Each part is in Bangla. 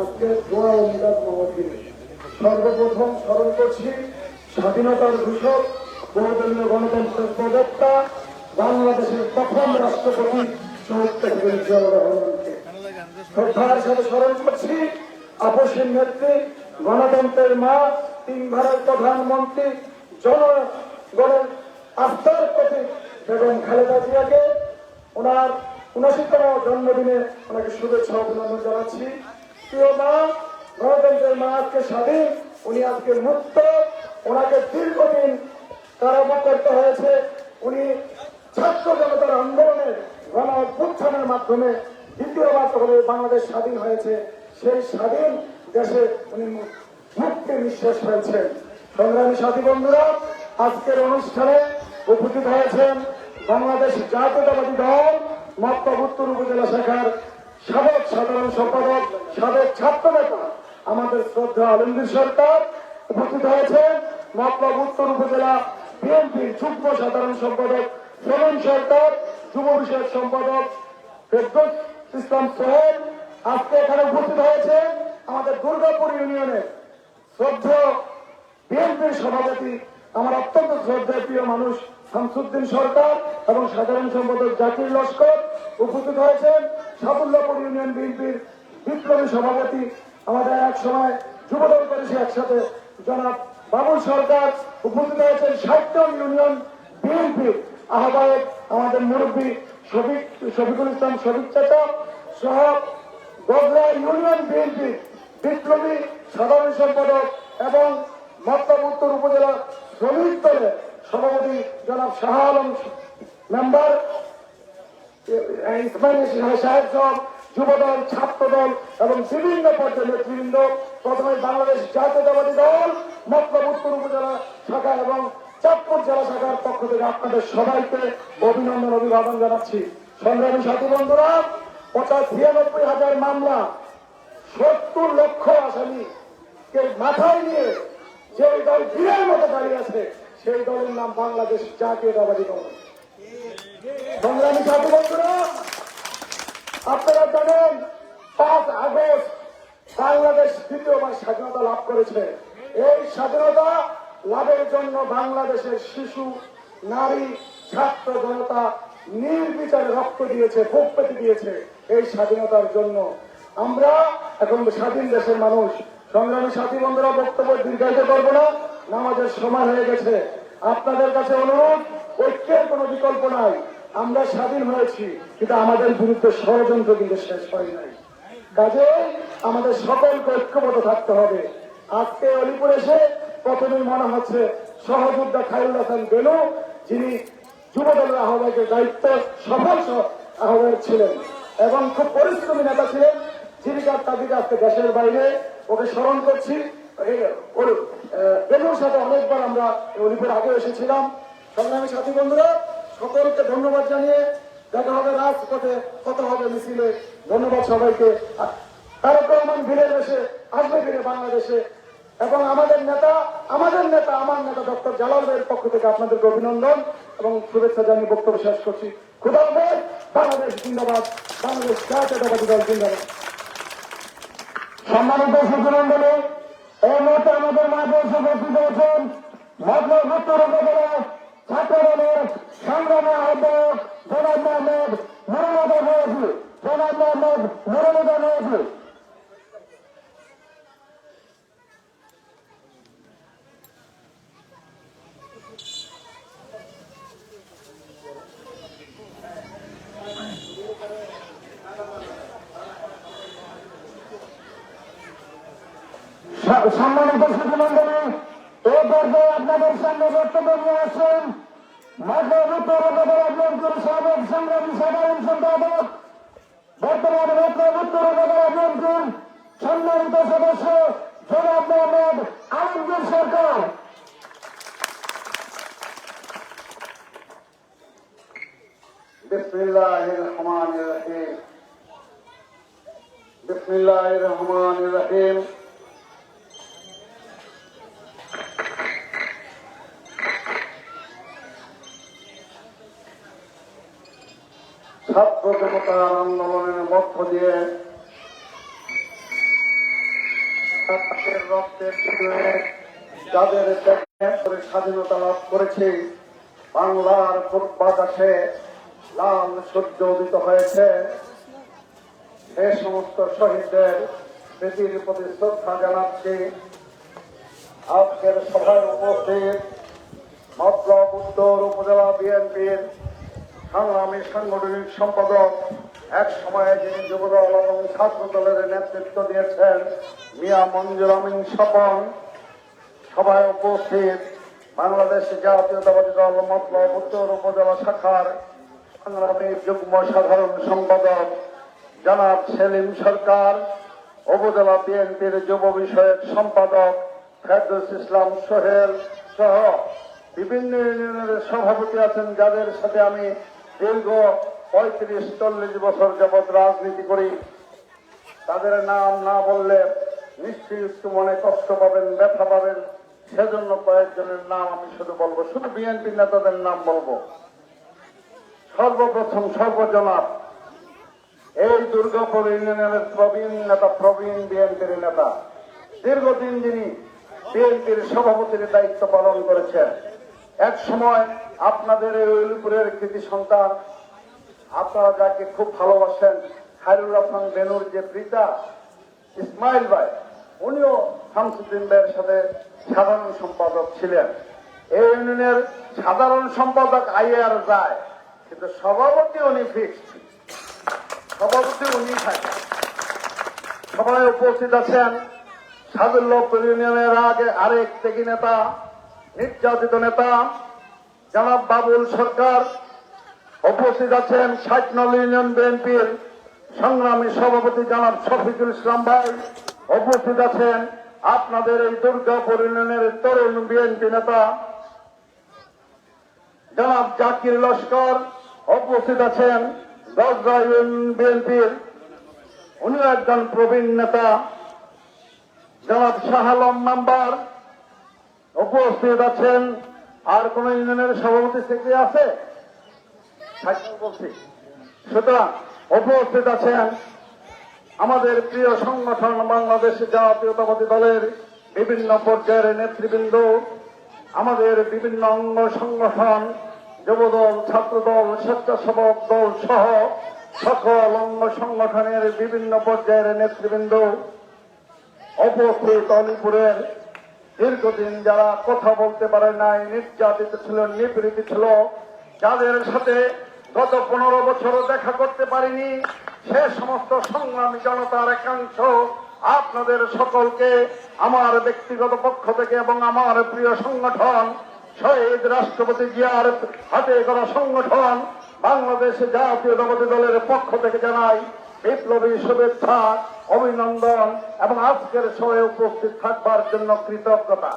আজকে দোয়া মিলাদ মাহফিল সর্বপ্রথম স্মরণ করছি, স্বাধীনতার ঘোষক বহুদলীয় গণতন্ত্রের প্রবক্তা, বাংলাদেশের প্রথম রাষ্ট্রপতি শ্রদ্ধার সাথে স্মরণ করছি, আপসের নেত্রী, গণতন্ত্রের মা, তিন ভারত প্রধানমন্ত্রী, জনগণের আস্থার প্রতি বেগম খালেদা জিয়াকে। ওনার উনআশিতম জন্মদিনে ওনাকে শুভেচ্ছা অভিনন্দন জানাচ্ছি। প্রিয় মা আজকে স্বাধীন, উনি আজকে মুক্ত, ওনাকে দীর্ঘদিন কারাভোগ করতে হয়েছে। উনি ছাত্র জনতার আন্দোলনে গণ অভ্যুত্থানের মাধ্যমে দ্বিতীয়বার করে বাংলাদেশ স্বাধীন হয়েছে। সেই স্বাধীন দেশে উনি মু- মুক্তি নিঃশ্বাস হয়েছেন। সংগ্রামী সাথী আজকের অনুষ্ঠানে উপস্থিত হয়েছেন বাংলাদেশ জাতীয়তাবাদী দল মক্তব উত্তর উপজেলা শাখার সাবেক সাধারণ সম্পাদক, সাবেক ছাত্র নেতা আমাদের শ্রদ্ধা আলমগীর সরকার উপস্থিত হয়েছেন। মতলব উত্তর উপজেলা বিএনপির যুগ্ম সাধারণ সম্পাদক সোমেন সরকার, যুব বিষয়ক সম্পাদক ইসলাম সোহেল আজকে এখানে উপস্থিত হয়েছে আমাদের দুর্গাপুর ইউনিয়নের শ্রদ্ধেয় বিএনপির সভাপতি, আমার অত্যন্ত শ্রদ্ধেয় প্রিয় মানুষ শামসুদ্দিন সরকার এবং সাধারণ সম্পাদক জাকির লস্কর উপস্থিত হয়েছেন। সাফল্যপুর ইউনিয়ন বিএনপির বিপ্লবী সভাপতি আমাদের এক সময় যুবদল করেছে একসাথে জনাব বাবুল সরকার। উপস্থিত হয়েছেন ষাটজন ইউনিয়ন বিএনপির আহ্বায়ক আমাদের মুরব্বী শফিক, শফিকুল ইসলাম, শফিক চাচা সহ বগরা ইউনিয়ন বিএনপি বিপ্লবী সাধারণ সম্পাদক এবং মতলব উত্তর উপজেলা শ্রমিক দলের সভাপতি জনাব শাহ আলম মেম্বার ইসমাইল সাহেব সব যুবদল, ছাত্রদল এবং বিভিন্ন পর্যায়ের নেতৃবৃন্দ, প্রথমে বাংলাদেশ জাতীয়তাবাদী দল, মতলব উত্তর উপজেলা শাখা এবং চাঁদপুর জেলা শাখার পক্ষ থেকে আপনাদের সবাইকে অভিনন্দন, অভিবাদন জানাচ্ছি। সংগ্রামী সাথী বন্ধুরা পঞ্চাশ ছিয়ানব্বই হাজার মামলা, সত্তর লক্ষ আসামি মাথায় নিয়ে যে দল বীরের মতো দাঁড়িয়ে আছে সেই দলের নাম বাংলাদেশ জাতীয়তাবাদী দল। সংগ্রামী সাথী আপনারা জানেন, পাঁচ আগস্ট বাংলাদেশ দ্বিতীয়বার স্বাধীনতা লাভ করেছে। এই স্বাধীনতা লাভের জন্য বাংলাদেশের শিশু, নারী, ছাত্র জনতা নির্বিচারে রক্ত দিয়েছে ভোগ পেতে দিয়েছে এই স্বাধীনতার জন্য। আমরা এখন স্বাধীন দেশের মানুষ। সংগ্রামী সাথী বন্ধুরা, বক্তব্য দীর্ঘায়িত করব না। নামাজের সময় হয়ে গেছে। আপনাদের কাছে অনুরোধ, ঐক্যের কোনো বিকল্প নাই। আমরা স্বাধীন হয়েছি, কিন্তু আমাদের বিরুদ্ধে ষড়যন্ত্র কিন্তু শেষ হয় নাই। কাজে আমাদের সকলকে ঐক্যবদ্ধ থাকতে হবে। আজকে অলিপুর এসে প্রথমেই মনে হচ্ছে সহযোদ্ধা খাইরুল হাসান বেনু, যিনি যুব দলের আহ্বায়কের দায়িত্ব সফল আহ্বায়ক ছিলেন এবং খুব পরিশ্রমী নেতা ছিলেন জীবিকার তাগিদে আজকে দেশের বাইরে ওকে স্মরণ করছি। ওর বেনুর সাথে অনেকবার আমরা অলিপুর আগে এসেছিলাম। সংগ্রামী সাথী বন্ধুরা সকলকে ধন্যবাদ জানিয়ে দেখা হবে রাজপথে কথা হবে মিছিলে। ধন্যবাদ সবাইকে। তারেক রহমান আসবে বাংলাদেশে। এবং আমাদের নেতা আমাদের নেতা আমার নেতা ডক্টর জালাল ভাইয়ের পক্ষ থেকে আপনাদেরকে অভিনন্দন এবং শুভেচ্ছা জানিয়ে বক্তব্য শেষ করছি। খুদা হাফেজ, বাংলাদেশ জিন্দাবাদ বাংলাদেশ জাতীয়তাবাদী দল জিন্দাবাদ। সম্মানিত সুধীমন্ডলী এই মুহূর্তে আমাদের মাঝে এসে উপস্থিত হয়েছেন মতলব উত্তর উপজেলা ছাত্র দলের সংগ্রামী আহ্বায়ক জনাব মোহাম্মদ নুরুল হয়েছে জনাব মোহাম্মদ নুরুল হয়েছে সম্মানিত সুধীমন্ডলী এই পর্যায়ে আপনাদের সামনে বক্তব্য নিয়ে আসছেন মতলব উত্তর উপজেলা বিএনপির সাবেক সংগ্রামী সাধারণ সম্পাদক বর্তমানে মতলব উত্তর উপজেলা বিএনপির সম্মানিত সদস্য জনাব মোহাম্মদ আলমগীর সরকার بسم الله الرحمن الرحيم بسم الله الرحمن الرحيم জনতার আন্দোলনের মধ্য দিয়ে রক্তের যাদের স্বাধীনতা লাভ করেছে, বাংলার আকাশে লাল সূর্য উদিত হয়েছে। সে সমস্ত শহীদদের স্মৃতির প্রতি শ্রদ্ধা জানাচ্ছি। আজকের সভায় উপস্থিত মতলব উত্তর উপজেলা বিএনপির সংগ্রামী সাংগঠনিক সম্পাদক এক সময়ে যিনি যুবদল এবং ছাত্র দলের নেতৃত্ব দিয়েছেন, মিয়া মঞ্জুর আমিন স্বপন। সভায় উপস্থিত বাংলাদেশ জাতীয়তাবাদী দল মতলব উত্তর উপজেলা শাখার সংগ্রামী যুগ্ম সাধারণ সম্পাদক জনাব সেলিম সরকার, উপজেলা বিএনপির যুব বিষয়ক সম্পাদক ফেরদৌস ইসলাম সোহেল সহ বিভিন্ন ইউনিয়নের সভাপতি আছেন, যাদের সাথে আমি দীর্ঘ পঁয়ত্রিশ, চল্লিশ বছর যাবৎ রাজনীতি করি। তাদের নাম না বললে নিশ্চয়ই একটু মনে কষ্ট পাবেন, ব্যথা পাবেন। সেজন্য কয়েকজনের নাম আমি শুধু বলব। শুধু বিএনপি নেতাদের নাম বলব। সর্বপ্রথম, সর্বজনাব, এই দুর্গাপুর ইউনিয়নের প্রবীণ নেতা, প্রবীণ বিএনপির নেতা। দীর্ঘদিন যিনি বিএনপির সভাপতির দায়িত্ব পালন করেছেন এক সময় আপনাদের এই কৃতি সন্তান, আপনারা যাকে খুব ভালোবাসেন খায়রুর রহমান বেনুর যে পিতা, ইসমাইল ভাই, উনিও শামসুদ্দিন ভাইয়ের সাথে সাধারণ সম্পাদক ছিলেন। এই ইউনিয়নের সাধারণ সম্পাদক আইয়ে আর যায় কিন্তু সভাপতি উনি ফিক্সড সভাপতি উনি থাকেন। সবাই উপস্থিত আছেন সাদুল্লাহ ইউনিয়নের আগে আরেক ত্যাগী নেতা নির্যাতিত নেতা জনাব বাবুল সরকার। উপস্থিত আছেন ষাট নল ইউনিয়ন বিএনপির সংগ্রামী সভাপতি জনাব শফিকুল ইসলাম ভাই। উপস্থিত আছেন আপনাদের এই দুর্গাপুর ইউনিয়নের তরুণ বিএনপি নেতা জনাব জাকির লস্কর। উপস্থিত আছেন দশরা ইউনিয়ন বিএনপির উনিও একজন প্রবীণ নেতা। জনাব শাহ আলম মেম্বার উপস্থিত আছেন আর কোন ইউনিয়নের সভাপতি সেক্রেটারি আছে? বলছি। সুতরাং উপস্থিত আছেন আমাদের প্রিয় সংগঠন বাংলাদেশ জাতীয়তাবাদী দলের বিভিন্ন পর্যায়ের নেতৃবৃন্দ, আমাদের বিভিন্ন অঙ্গ সংগঠন, যুবদল, ছাত্রদল, স্বেচ্ছাসেবক দল সহ সকল অঙ্গ সংগঠনের বিভিন্ন পর্যায়ের নেতৃবৃন্দ উপস্থিত অলিপুরের দীর্ঘদিন যারা কথা বলতে পারে নাই, নির্যাতিত ছিল, নিপীড়িত ছিল, যাদের সাথে গত পনেরো বছর দেখা করতে পারিনি, সে সমস্ত সংগ্রামী জনতার একাংশ আপনাদের সকলকে, আমার ব্যক্তিগত পক্ষ থেকে এবং আমার প্রিয় সংগঠন, শহীদ রাষ্ট্রপতি জিয়ার হাতে করা সংগঠন, বাংলাদেশ জাতীয়তাবাদী দলের পক্ষ থেকে জানাই বিপ্লবী শুভেচ্ছা। অভিনন্দন এবং আজকের সময়ে উপস্থিত থাকবার জন্য কৃতজ্ঞতা।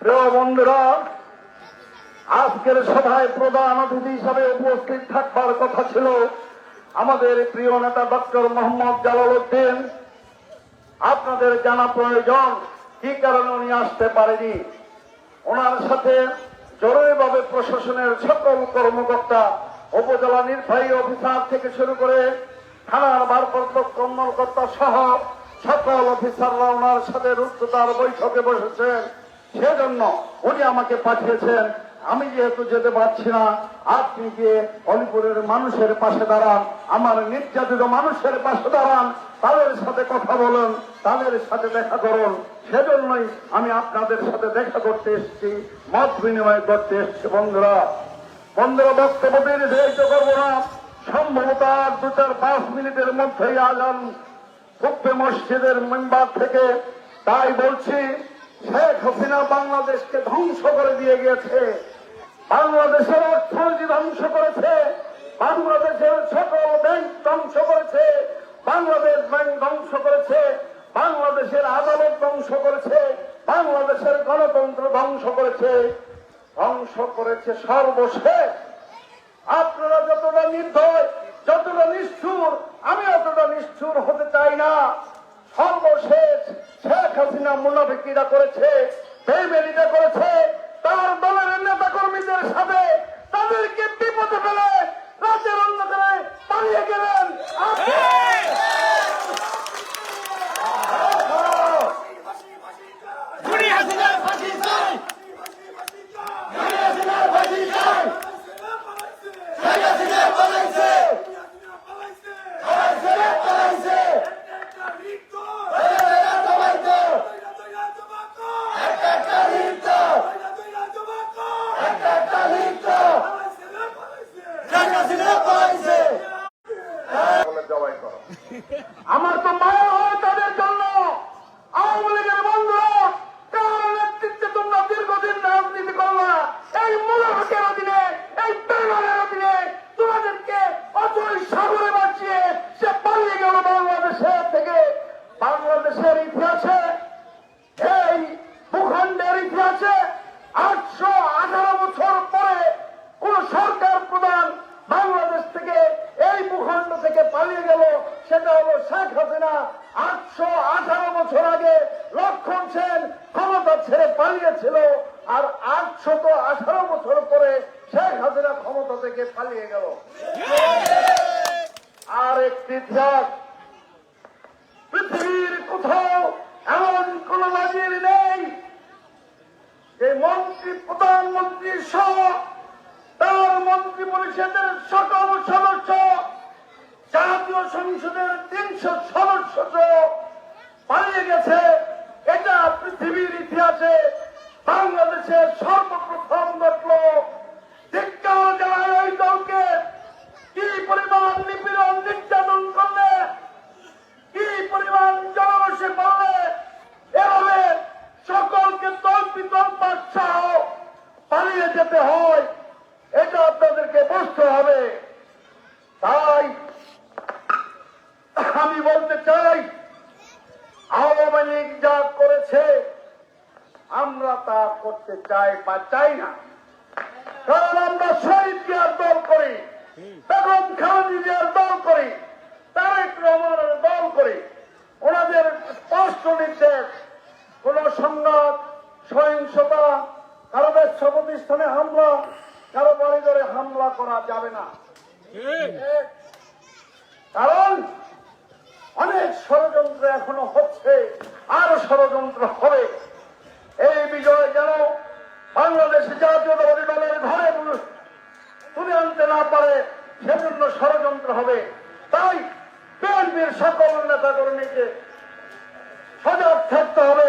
প্রিয় বন্ধুরা, আজকের সভায় প্রধান অতিথি হিসাবে উপস্থিত থাকবার কথা ছিল আমাদের প্রিয় নেতা ডক্টর মোহাম্মদ জালাল উদ্দিন। আপনাদের জানা প্রয়োজন, কি কারণে উনি আসতে পারেনি? ওনার সাথে জরুরিভাবে প্রশাসনের সকল কর্মকর্তা, উপজেলা নির্বাহী অফিসার থেকে শুরু করে থানার ভারপ্রাপ্ত কর্মকর্তা সহ সকল অফিসাররা ওনার সাথে রুদ্ধতার বৈঠকে বসেছেন। সেজন্য উনি আমাকে পাঠিয়েছেন। আমি যেহেতু যেতে পারছি না, আপনি গিয়ে অলিপুরের মানুষের পাশে দাঁড়ান। আমার নির্যাতিত মানুষের পাশে দাঁড়ান। তাদের সাথে কথা বলুন, তাদের সাথে দেখা করুন। সেজন্যই আমি আপনাদের সাথে দেখা করতে এসেছি, মত বিনিময় করতে এসেছি, বন্ধুরা। বন্ধুরা, বক্তব্য নির্ধারিত করব না। সম্ভবত দু চার পাঁচ মিনিটের মধ্যেই আজান ফুকবে মসজিদের মেম্বার থেকে। তাই বলছি, শেখ হাসিনা বাংলাদেশকে ধ্বংস করে দিয়ে গিয়েছে। বাংলাদেশের অর্থনীতি ধ্বংস করেছে। বাংলাদেশের সকল ব্যাংক ধ্বংস করেছে। বাংলাদেশ ব্যাংক ধ্বংস করেছে। বাংলাদেশের আদালত ধ্বংস করেছে। বাংলাদেশের গণতন্ত্র ধ্বংস করেছে। ধ্বংস করেছে সর্বশেষ। আপনারা যতটা নির্দয়, যতটা নিষ্ঠুর, আমি অতটা নিষ্ঠুর হতে চাই না। সর্বশেষ শেখ হাসিনা মুনাফিকিরা করেছে বেমেরিটা করেছে, তার দলের নেতা কর্মীদের সাথে তাদেরকে বিপদে ফেলে রাজ্যের অন্ধকারে পালিয়ে গেলেন আপনি- আমার তো মায়া হয় তাদের জন্য আওয়ামী লীগের বন্ধুরা কার নেতৃত্বে তোমরা দীর্ঘদিন রাজনীতি করলা এই মুনাফিকের অধীনে এই বেমানের অধীনে তোমাদেরকে অচল সাগরে বাঁচিয়ে সে পালিয়ে গেল বাংলাদেশের থেকে বাংলাদেশের ইতিহাসে এই ভূখণ্ডের ইতিহাসে আটশো আঠারো বছর পরে কোন সরকার প্রধান বাংলাদেশ থেকে এই ভূখণ্ড থেকে পালিয়ে গেল সেটা হলো শেখ হাসিনা আটশো আঠারো বছর আগে লক্ষণ সেন ক্ষমতা ছেড়ে পালিয়েছিল আর আটশত আঠারো বছর পরে শেখ হাসিনা ক্ষমতা থেকে পালিয়ে গেল। আর একটি ইতিহাস, পৃথিবীর কোথাও এমন কোন নাজির নেই যে মন্ত্রী, প্রধানমন্ত্রী সহ তার মন্ত্রী পরিষদের সকল সদস্য জাতীয় সংসদের তিনশো সদস্য পালিয়ে গেছে। এটা পৃথিবীর ইতিহাসে বাংলাদেশের সর্বপ্রথম ঘটল দলকে। কি পরিমাণ নিপীড়ন নির্যাতন করলে? কি পরিমাণ জনরসে পারলে এভাবে সকলকে তল্পিত বাদশাহ পালিয়ে যেতে হয় এটা আপনাদেরকে বুঝতে হবে তাই আমি বলতে চাই আওয়ামী লীগ যা করেছে আমরা তা করতে চাই বা চাই না। কারণ আমরা শহীদ জিয়ার দল করি, বেগম খালেদা দল করি, তারেক রহমানের দল করি। ওনাদের স্পষ্ট নির্দেশ, কোন সংঘাত, সহিংসতা, কারও ব্যবসা প্রতিষ্ঠানে হামলা, কারও বাড়িঘরে হামলা করা যাবে না। কারণ অনেক ষড়যন্ত্র এখনও হচ্ছে, আরও ষড়যন্ত্র হবে। এই বিজয় যেন বাংলাদেশ জাতীয়তাবাদী দলের ঘরে তুলে আনতে না পারে সেজন্য ষড়যন্ত্র হবে। তাই বিএনপির সকল নেতা কর্মীকে সজাগ থাকতে হবে।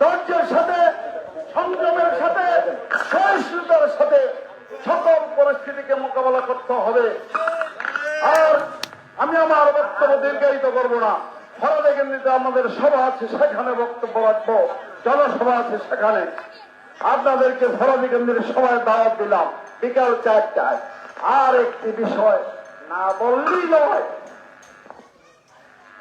ধৈর্যের সাথে সংযমের সাথে, সহিষ্ণুতার সাথে সকল পরিস্থিতিকে মোকাবেলা করতে হবে। আর আমি আমার বক্তব্য দীর্ঘায়িত করব না। ফরাদে কেন্দ্রিতে আমাদের সভা আছে সেখানে বক্তব্য রাখব। জনসভা আছে সেখানে। আপনাদেরকে ফরাদে কেন্দ্রের সভায় দাওয়াত দিলাম। বিকাল চারটায়। আর একটি বিষয় না বললেই নয়।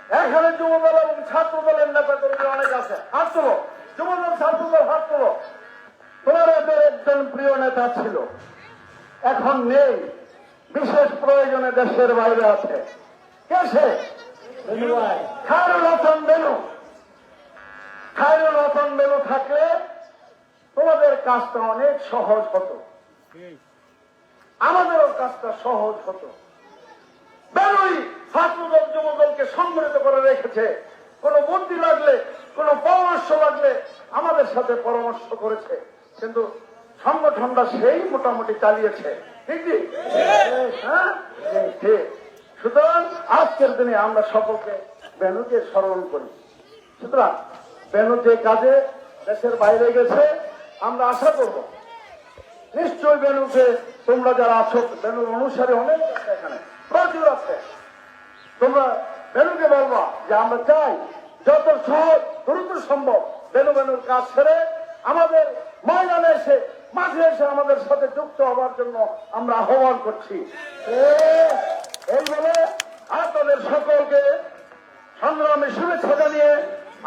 এখানে যুবদল এবং ছাত্র দলের নেতা কর্মী অনেক আছে। হাত তোলো। যুবদল ছাত্র দল হাত তোলো। তোমাদের একজন প্রিয় নেতা ছিল। এখন নেই। বিশেষ প্রয়োজনে দেশের বাইরে আছে। কে সে? খায়রুল হাসান বেনু। খায়রুল হাসান বেনু থাকলে তোমাদের কাজটা অনেক সহজ হতো। আমাদেরও কাজটা সহজ হতো। বেরোই ছাত্রদল যুবদলকে সম্মিলিত করে রেখেছে। কোন বুদ্ধি লাগলে, কোন পরামর্শ লাগলে আমাদের সাথে পরামর্শ করেছে। কিন্তু সংগঠনটা সেই মোটামুটি চালিয়েছে। হ্যাঁ? সুতরাং আজকের দিনে আমরা সকলকে বেনুকে স্মরণ করি। সুতরাং বেনু যে কাজে দেশের বাইরে গেছে আমরা আশা করব। নিশ্চয় বেনুকে তোমরা যারা আছো, বেনুর অনুসারে অনেক এখানে, প্রচুর আছে। তোমরা বেনুকে বলবা যে আমরা চাই যত সহজ, দ্রুত সম্ভব বেনু বেনুর কাজ ছেড়ে আমাদের ময়দানে এসে, মাঠে এসে আমাদের সাথে যুক্ত হওয়ার জন্য আমরা আহ্বান করছি। এই বলে আপনাদের সকলকে সংগ্রামী শুভেচ্ছা জানিয়ে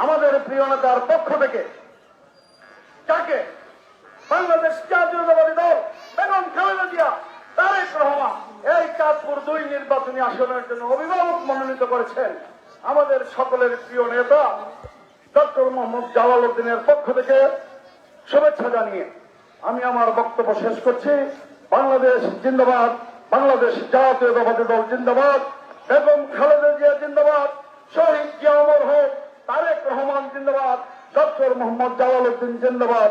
আমাদের প্রিয় নেতার পক্ষ থেকে যাকে বাংলাদেশ জাতীয়তাবাদী দল, বেগম খালেদা জিয়া, তারেক রহমান, এই চাঁদপুর দুই নির্বাচনী আসনের জন্য অভিভাবক মনোনীত করেছেন আমাদের সকলের প্রিয় নেতা ডক্টর মোহাম্মদ জালাল উদ্দিনের পক্ষ থেকে শুভেচ্ছা জানিয়ে আমি আমার বক্তব্য শেষ করছি। বাংলাদেশ জিন্দাবাদ, বাংলাদেশ জাতীয়তাবাদী দল জিন্দাবাদ, বেগম খালেদা জিয়া জিন্দাবাদ, শহীদ জিয়া অমর হোক, তারেক রহমান জিন্দাবাদ, ডক্টর মোহাম্মদ জালাল উদ্দিন জিন্দাবাদ।